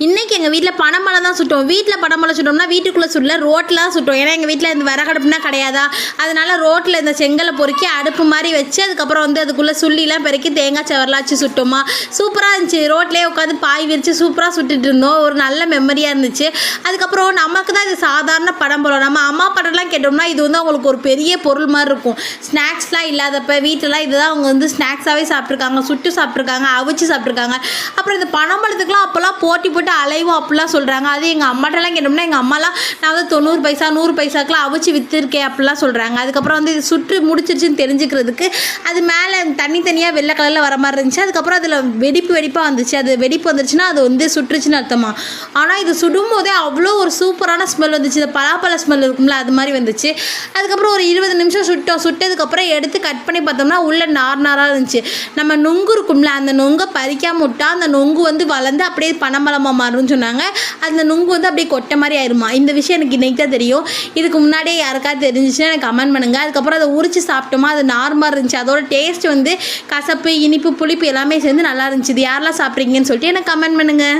இன்னைக்கு எங்கள் வீட்டில் பனைமரம் தான் சுட்டோம் வீட்டில் பனைமரம் சுட்டோம்னா வீட்டுக்குள்ளே சுடல ரோட்டில் தான் சுட்டோம் ஏன்னா எங்கள் வீட்டில் இந்த விறகடுப்புனா கிடையாதா? அதனால ரோட்டில் இந்த செங்கலை பொறுக்கி அடுப்பு மாதிரி வச்சு அதுக்கப்புறம் வந்து அதுக்குள்ளே சுள்ளிலாம் பெருக்கி தேங்காய் செவரலாச்சு சுட்டோமா. சூப்பராக இருந்துச்சு. ரோட்லேயே உட்காந்து பாய் விரித்து சூப்பராக சுட்டுட்டு இருந்தோம். ஒரு நல்ல மெமரியாக இருந்துச்சு. அதுக்கப்புறம் நமக்கு தான் இது சாதாரண படம் போல. நம்ம அம்மா படம்லாம் கேட்டோம்னா இது வந்து அவங்களுக்கு ஒரு பெரிய பொருள் மாதிரி இருக்கும். ஸ்நாக்ஸ்லாம் இல்லாதப்ப வீட்டிலலாம் இதுதான் அவங்க வந்து ஸ்நாக்ஸாகவே சாப்பிட்ருக்காங்க சுட்டு சாப்பிட்ருக்காங்க அவிச்சு சாப்பிட்ருக்காங்க அப்புறம் இந்த பனம்பழத்துக்குலாம் அப்போல்லாம் போட்டி போட்டு அலைவோம் அப்படிலாம் சொல்கிறாங்க அது எங்கள் அம்மாட்டெல்லாம் கேட்டோம்னா எங்கள் அம்மாலாம் நான் வந்து தொண்ணூறு பைசா நூறு பைசாக்கெலாம் அவிச்சு விற்றுருக்கேன் அப்படிலாம் சொல்கிறாங்க அதுக்கப்புறம் வந்து இது சுட்டு முடிச்சிருச்சுன்னு தெரிஞ்சுக்கிறதுக்கு அது மேலே தனித்தனியாக வெள்ளை கலரில் வர மாதிரி இருந்துச்சு. அதுக்கப்புறம் அதில் வெடிப்பு வெடிப்பாக வந்துச்சு. அது வெடிப்பு வந்துருச்சுன்னா அது வந்து சுற்றுச்சுன்னு அர்த்தமா? ஆனால் இது சுடும் போதே அவ்வளோ ஒரு சூப்பரான ஸ்மெல் வந்துச்சு. இந்த பலாப்பழ ஸ்மெல் இருக்கும்ல அது மாதிரி வந்துச்சு. அதுக்கப்புறம் ஒரு இருபது நிமிஷம் சுட்டோம். சுட்டதுக்கப்புறம் எடுத்து கட் பண்ணி பார்த்தோம்னா உள்ளே நார் நாராக இருந்துச்சு. நம்ம நொங்கு இருக்கும்ல அந்த நொங்கை பறிக்காம விட்டா அந்த நொங்கு வந்து வளர்ந்து அப்படியே பனமரமாக மாறும்னு சொன்னாங்க. அந்த நுங்கு வந்து அப்படியே கொட்டை மாதிரி ஆயிருமா? இந்த விஷயம் எனக்கு இன்றைக்கி தான் தெரியும். இதுக்கு முன்னாடியே யாருக்காவது தெரிஞ்சிச்சுன்னா எனக்கு கமெண்ட் பண்ணுங்கள் அதுக்கப்புறம் அதை உரிச்சு சாப்பிட்டோமா? அது நார்மலாக இருந்துச்சு. அதோட டேஸ்ட் வந்து கசப்பு இனிப்பு புளிப்பு எல்லாமே சேர்ந்து நல்லா இருந்துச்சு. இது யாரெல்லாம் சாப்பிட்றீங்கன்னு சொல்லிட்டு எனக்கு கமெண்ட் பண்ணுங்கள்